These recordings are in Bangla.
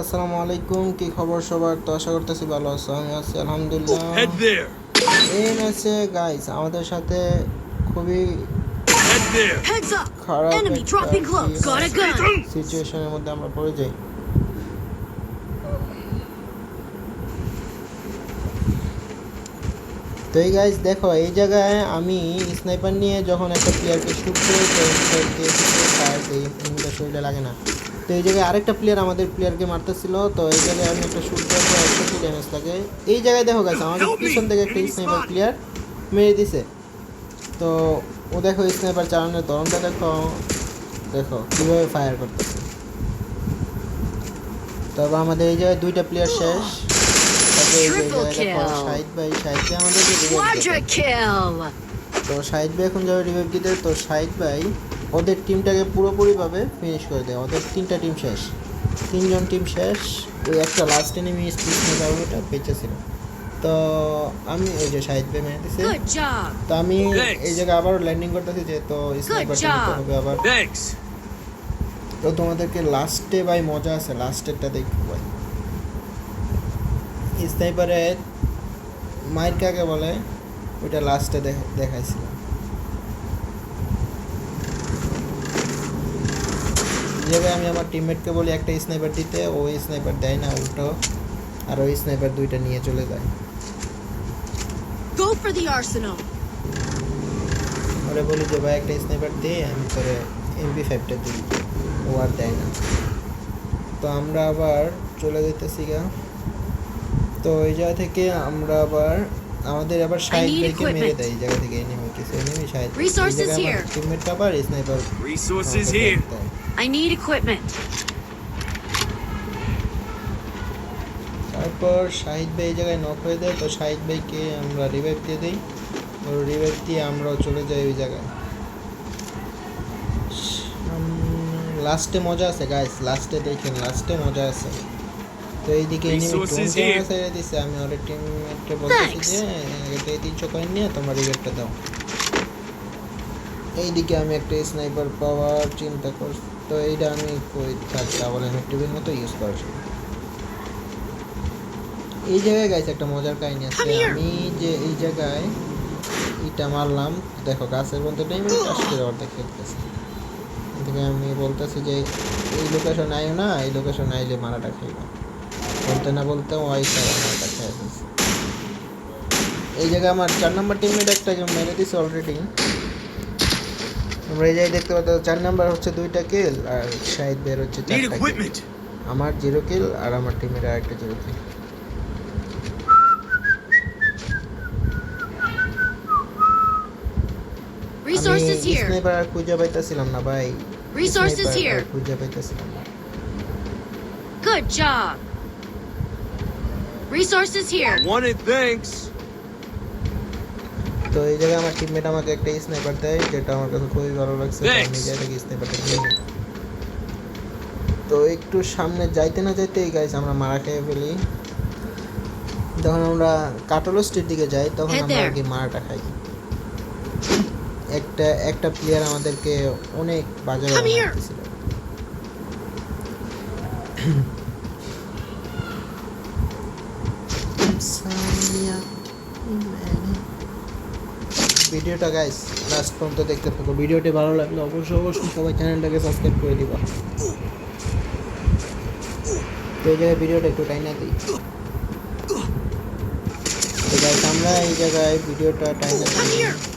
আসসালামু আলাইকুম। কি খবর সবার? তো আশা করতেছি ভালো আছো। আমি আছি আলহামদুলিল্লাহ. এই ম্যাচে গাইস আমাদের সাথে খুবই! খারাপ. সিচুয়েশনের মধ্যে আমরা পড়ে যাই। তো এই গাইস দেখো এই জায়গায় আমি স্নাইপার নিয়ে যখন একটা প্লেয়ারকে শুট করি তো শরীরে লাগে না। তো এই জায়গায় আরেকটা প্লেয়ার আমাদের প্লেয়ারকে মারতেছিল তো এই জায়গায় আমি একটা শুট পর একশো ড্যামেজ লাগে। এই জায়গায় দেখো গাইস আমাদের পিছন থেকে একটা স্নাইপার প্লেয়ার মেরে দিছে। তো ও দেখো স্নাইপার চালানোর ধরনটা দেখো। দেখো কীভাবে ফায়ার করতেছে। তারপর আমাদের এই জায়গায় দুইটা প্লেয়ার শেষ! তো শাহিদ ভাই এখন যাবে রিভাইভ দিতে। তো শাহিদ ভাই ওদের টিমটাকে পুরোপুরিভাবে ফিনিশ করে দেয়। ওদের তিনটা টিম শেষ। তিনজন টিম শেষ। ওই একটা লাস্ট এনিমি স্পিড ওটা বেঁচে ছিল। তো আমি ওই যে শাহিদ ভাই মেরে দিছে! তো আমি এই জায়গায় আবার ল্যান্ডিং করতেছি যে তো স্নাইপার job. হবে আবার। তো তোমাদেরকে লাস্টে ভাই মজা আছে। লাস্টেরটা দেখব ভাই। স্নাইপারে মাইর কাকে বলে ওইটা লাস্টে দেখাইছিলাম যেভাবে আমি আমার টিমমেটকে বলি একটা স্নাইপার দিতে ওই স্নাইপার দেয় না উল্টো। আর ওই স্নাইপার দুইটা নিয়ে চলে যায়। Go for the arsenal! ওরা বলি যে ভাই একটা স্নাইপার দিয়ে আমি করে এমপি ফাইভটা দিই। ও আর দেয় না। তো আমরা আবার চলে যেতেছি গা। তো এই জায়গা থেকে আমরা আবার আমাদের আবার সাইড need ব্রেকে মেরে equipment. দেয় এই জায়গা থেকে enemy enemy side Resources here. টিমমেটটা আবার sniper Resources here. I need equipment. তারপর শাহিদ ভাই এই জায়গায় নক হয়ে দেয় তো শাহিদ ভাইকে আমরা রিভাইভ দিয়ে দিই ওর রিভাইভ দিয়ে আমরাও চলে যাই ওই জায়গায় লাস্টে মজা আছে গাইস লাস্টে দেখেন লাস্টে মজা আছে তো এইদিকে Resources here. ছেড়ে দিছে আমি ওর টিমমেটকে বলতেছি. যে এটা তিনশো কয়েন নিয়ে তোমার রিভাইভটা দাও এইদিকে আমি একটা স্নাইপার পাওয়ার চিন্তা করছি তো এইটা আমি কই থাক ডাবল এফেক্টিভের মতো ইউজ করছি এই জায়গায় গাইছে একটা মজার কাহিনী আছে। আমি যে এই জায়গায় ইটা মারলাম দেখো গাছের মধ্যে চাষ করে অর্ধেক খেলতেছি। এদিকে আমি বলতেছি যে এই লোকেশন আইও না এই লোকেশন আইলে মারাটা খাইব বলতে না বলতে তারা মারাটা ফেলছে এই জায়গায় আমার চার নম্বর টিমমেট একটা মেরে দিছে অলরেডি তোমরা এই জায়গায় দেখতে পাচ্ছ চার নাম্বার হচ্ছে দুইটা কিল আর শাহিদ বের হচ্ছে আমার জিরো কিল আর আমার টিমের আরেকটা zero kill Resources here. Sniper আর খুঁজে পাইতেছিলাম না ভাই Resources Sniper here. খুঁজে পাইতেছিলাম না Good job! Resources here. Wanted thanks. তো এই জায়গায় আমার টিমমেট আমাকে একটা স্নাইপার দেয় যেটা আমার কাছে খুবই ভালো লাগছে তো আমি থেকে স্নাইপারটা নিয়ে নিই। তো একটু সামনে যাইতে না যাইতে এই গাইস আমরা মারা খেয়ে ফেলি। যখন আমরা কাটলো স্ট্রিট দিকে যাই তখন আমরা. আর কি মারাটা খাই। একটা একটা প্লেয়ার আমাদেরকে অনেক বাজে Come ভিডিওটা গাইস লাস্ট পর্যন্ত দেখতে থাকো। ভিডিওটি ভালো লাগলে অবশ্যই অবশ্যই সবাই চ্যানেলটাকে সাবস্ক্রাইব করে দিবা। তো এই জায়গায় ভিডিওটা একটু টাইনা দিই। তো গাইস আমরা এই জায়গায় ভিডিওটা টাইনা দিই।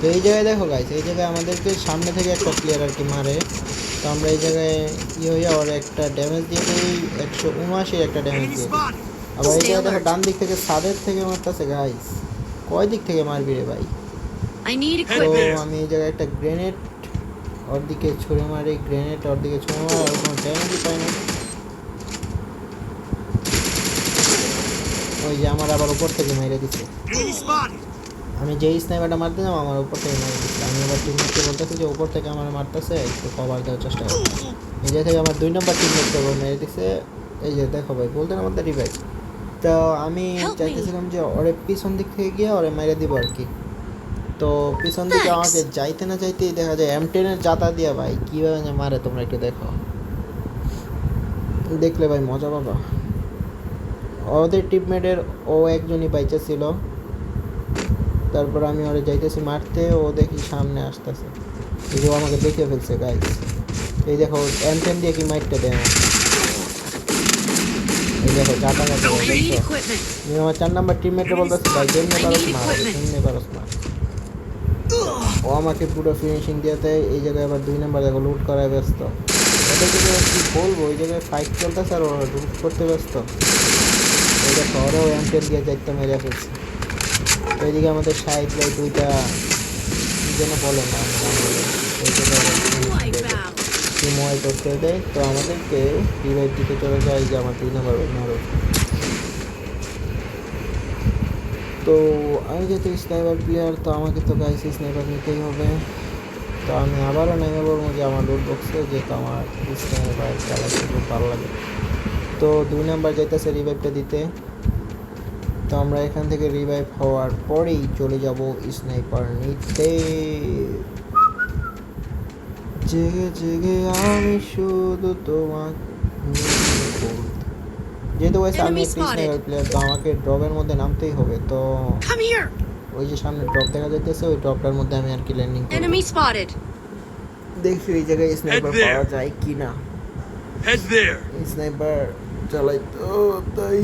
তো এই জায়গায় দেখো গাইস এই জায়গায় আমাদেরকে সামনে থেকে একটা প্লেয়ার আর কি মারে। তো আমরা এই জায়গায় ইয়ে হয়ে ওর একটা ড্যামেজ দিয়ে দিই একশো উনআশি একটা ড্যামেজ দিয়ে দিই। আবার এই জায়গায় দেখো ডান দিক থেকে সাদের থেকে মারতেছে গাইস কয় দিক থেকে মারবি রে ভাই? তো. আমি এই জায়গায় একটা গ্রেনেড ওর দিকে ছুঁড়ে মারি গ্রেনেড ওর দিকে ছুঁড়ে মারি আর কোনো ড্যামেজই পাই না। ওই যে আমার আবার উপর থেকে মেরে দিচ্ছে. আমি যেই স্নাইপারটা মারতে যাব আমার উপর থেকে মেরে আমি আবার টিমমেটকে বলতেছি যে উপর থেকে আমার মারতেছে একটু কভার দেওয়ার চেষ্টা করছি এই যে থেকে আমার দুই নম্বর টিমমেটকে মেরে দিচ্ছে এই যে দেখো ভাই বলতে না আমাদের রিভাইভ তো আমি চাইতেছিলাম যে ওরে পিছন দিক থেকে গিয়ে ওরে মেরে দিব আর কি। তো পিছন দিকে আমাকে যাইতে না যাইতেই দেখা যায় এম টেনের জাতা দিয়া ভাই কীভাবে যে মারে তোমরা একটু দেখো। দেখলে ভাই মজা পাবা। ওদের টিমমেটের ও একজনই বাইচা ছিল। তারপর আমি ওরে যাইতেছি মারতে ও দেখি সামনে আসতেছে। এই যে ও আমাকে দেখে ফেলছে গাইস এই দেখো এম দিয়ে কি মাইকটা দেয়। এই দেখো জাতা কাটা আমার চার নাম্বার টিমমেটে বলতেছে ভাই যেমনি পারস মার. যেমনি পারস মার। ও আমাকে পুরো ফিনিশিং দিয়েতে এই জায়গায় আবার দুই নাম্বার দেখো লুট করায় ব্যস্ত। ওদের জায়গায় কি বলব ওই জায়গায় ফাইট চলতেছে আর ওরা লুট করতে ব্যস্ত। এই দেখো ওরাও এমটেন দিয়ে যাইতে মেরে ফেলছে। তো এইদিকে আমাদের সাইড বাই দুইটা কি যেন বলে না আমি নাম বলি। এই জায়গায় Wipeout. টিম ওয়াইড করে দেয়। তো আমাদেরকে চলে যায় যে আমার দুই নাম্বার তো আমি যেহেতু স্নাইপার প্লেয়ার তো আমাকে তো গাইছে স্নাইপার নিতেই হবে। তো আমি আবারও নেমে বলব যে আমার রোড বক্সে যেহেতু আমার স্নাইপার চালাতে খুব ভালো লাগে। তো দুই নাম্বার যাইতেছে রিভাইভটা দিতে। তো আমরা এখান থেকে রিভাইভ হওয়ার পরেই চলে যাব স্নাইপার নিতে জেগে জেগে আমি শুধু তোমাকে যেহেতু আমি Enemy একটা. স্নাইপার প্লেয়ার তো আমাকে ড্রপের মধ্যে নামতেই হবে তো. ওই যে সামনে ড্রপ দেখা যাইতেছে ওই ড্রপটার মধ্যে আমি আর কি ল্যান্ডিং করব Enemy spotted. দেখি এই জায়গায় স্নাইপার পাওয়া যায় কি না Head স্নাইপার চালাই তো তাই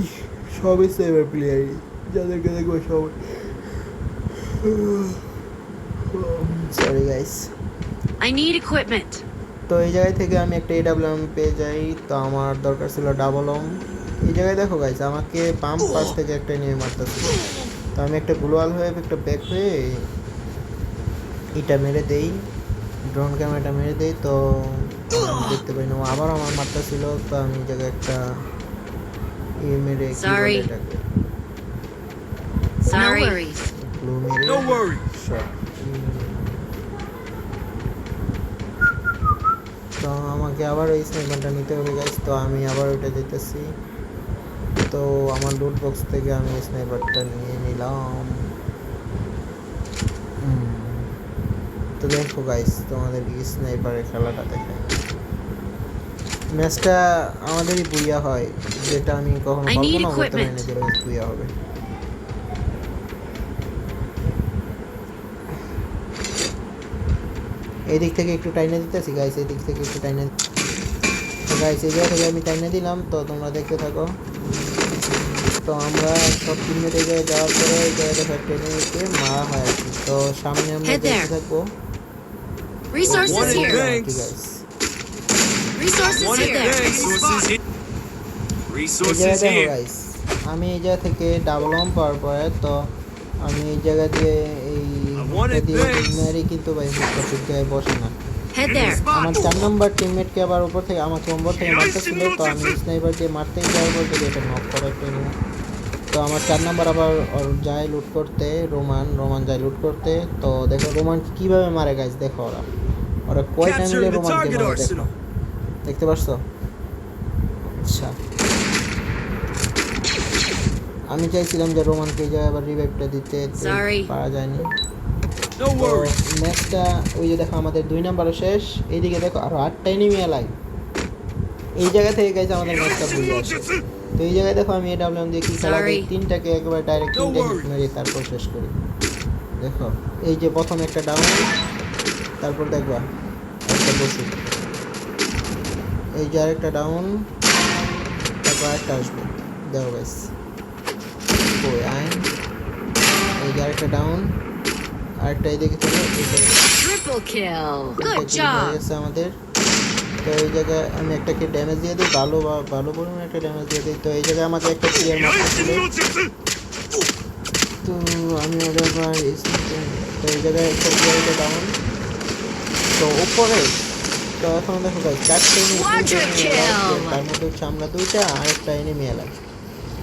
সবই স্নাইপার প্লেয়ারই যাদেরকে দেখব সবাই sorry guys I need equipment. তো এই জায়গায় থেকে আমি একটা এডাব্লিউএম পেয়ে যাই। তো আমার দরকার ছিল ডাবল ওম এই জায়গায় দেখো গাইস আমাকে পাম্প পাশ থেকে একটা নিয়ে মারতেছিল তো আমি একটা গ্লোয়াল হয়ে একটা ব্যাক হয়ে এটা মেরে দেই। ড্রোন ক্যামেরাটা মেরে দেই। তো আমি দেখতে পাই না আবার আমার মারতেছিল। তো আমি এই জায়গায় একটা ই মেরে কি বলে Sorry. এটাকে No worries. গ্লু মেরে No worries. shot. তো আমাকে আবার ওই স্নাইপারটা নিতে হবে গাইস তো আমি আবার ওইটা যেতেছি তো আমার লুট বক্স থেকে আমি স্নাইপারটা নিয়ে নিলাম হুম। তো দেখো গাইস তোমাদের স্নাইপারের খেলাটা দেখে ম্যাচটা আমাদেরই বুইয়া হয় যেটা আমি কখনো কল্পনাও করতে পারি না equipment. যে ম্যাচ বুইয়া হবে এই দিক থেকে একটু টাইনে দিতেছি গাইস এই দিক থেকে একটু টাইনে গাইস এই জায়গা থেকে আমি টাইনে দিলাম তো তোমরা দেখতে থাকো তো আমরা সব টিমমেট এই জায়গায় যাওয়ার পরে এই জায়গাটা সব ট্রেনে এসে মারা হয় তো সামনে আমরা দেখতে. থাকব advance. Guys Resources One here. Resources here. Resources here. আমি এই জায়গা থেকে ডাবল অম পাওয়ার পরে তো আমি এই জায়গা দিয়ে এই. মেরি কিন্তু ভাই ঠিক জায়গায় বসে না আমার চার নম্বর টিমমেটকে আবার উপর থেকে আমাকে ওপর থেকে মারতেছিল তো আমি স্নাইপার দিয়ে মারতেই যাই বলতে এটা নক করা একটা তো আমার চার নাম্বার আবার ওর যায় লুট করতে রোমান রোমান যায় লুট করতে তো দেখো রোমান কীভাবে মারে গাইস দেখো ওরা ওরা Capturing the রোমানকে মারে দেখো. দেখতে পারছ? আচ্ছা। আমি চাইছিলাম যে রোমানকে জায়গায় আবার রিভাইভটা দিতে পারা যায়নি. ম্যাচটা ওই যে দেখো আমাদের দুই নাম্বারও শেষ। এইদিকে দেখো আরও আটটা এনিমি এলাই এই জায়গা থেকে গেছে আমাদের ম্যাচটা ভুলে আসে তো এই জায়গায় দেখো আমি এডাব্লিউএম দিয়ে কি খেলা. তিনটাকে একবার ডাইরেক্ট তিনটে হিট মেরে তারপর শেষ করি। দেখো এই যে প্রথম একটা ডাউন তারপর দেখবা একটা বসু। এই যে আরেকটা ডাউন তারপর আরেকটা আসবে। দেখো গাইস ওই আইন এই যে আরেকটা ডাউন আরেকটা হয়ে job. গেছে আমাদের। তো এই জায়গায় আমি একটাকে ড্যামেজ দিয়ে দিই ভালো বা ভালো পরিমাণে একটা ড্যামেজ দিয়ে দিই। তো এই জায়গায় আমাকে একটা প্লেয়ার মারতেছিল তো আমি আবার তো এই জায়গায় একটা প্লেয়ারকে ডাউন তো উপরে তো এখন দেখো ভাই চারটে তার মধ্যে হচ্ছে আমরা দুইটা আর একটা এনিমি এলাই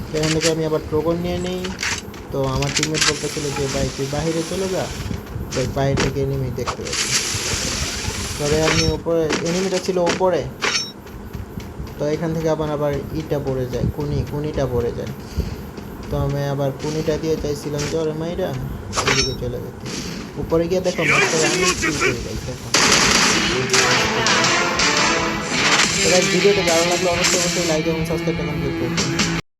সেখান থেকে আমি আবার ট্রোগন নিয়ে নিই। তো আমার টিমমেট বলতেছিল যে ভাই তুই বাইরে চলে যা। তো বাইরে থেকে এনিমি দেখতে পাচ্ছি। তবে আমি উপরে এনিমিটা ছিল উপরে। তো এখান থেকে আবার আবার ইটা পড়ে যায় কুনি কুনিটা পড়ে যায়। তো আমি আবার কুনিটা দিয়ে চাইছিলাম ওরে মাইরা ওইদিকে চলে যেতে উপরে গিয়ে দেখো মাস্টার আমি দেখো। ভিডিওটা ভালো লাগলে অবশ্যই অবশ্যই লাইক এবং সাবস্ক্রাইব করবেন।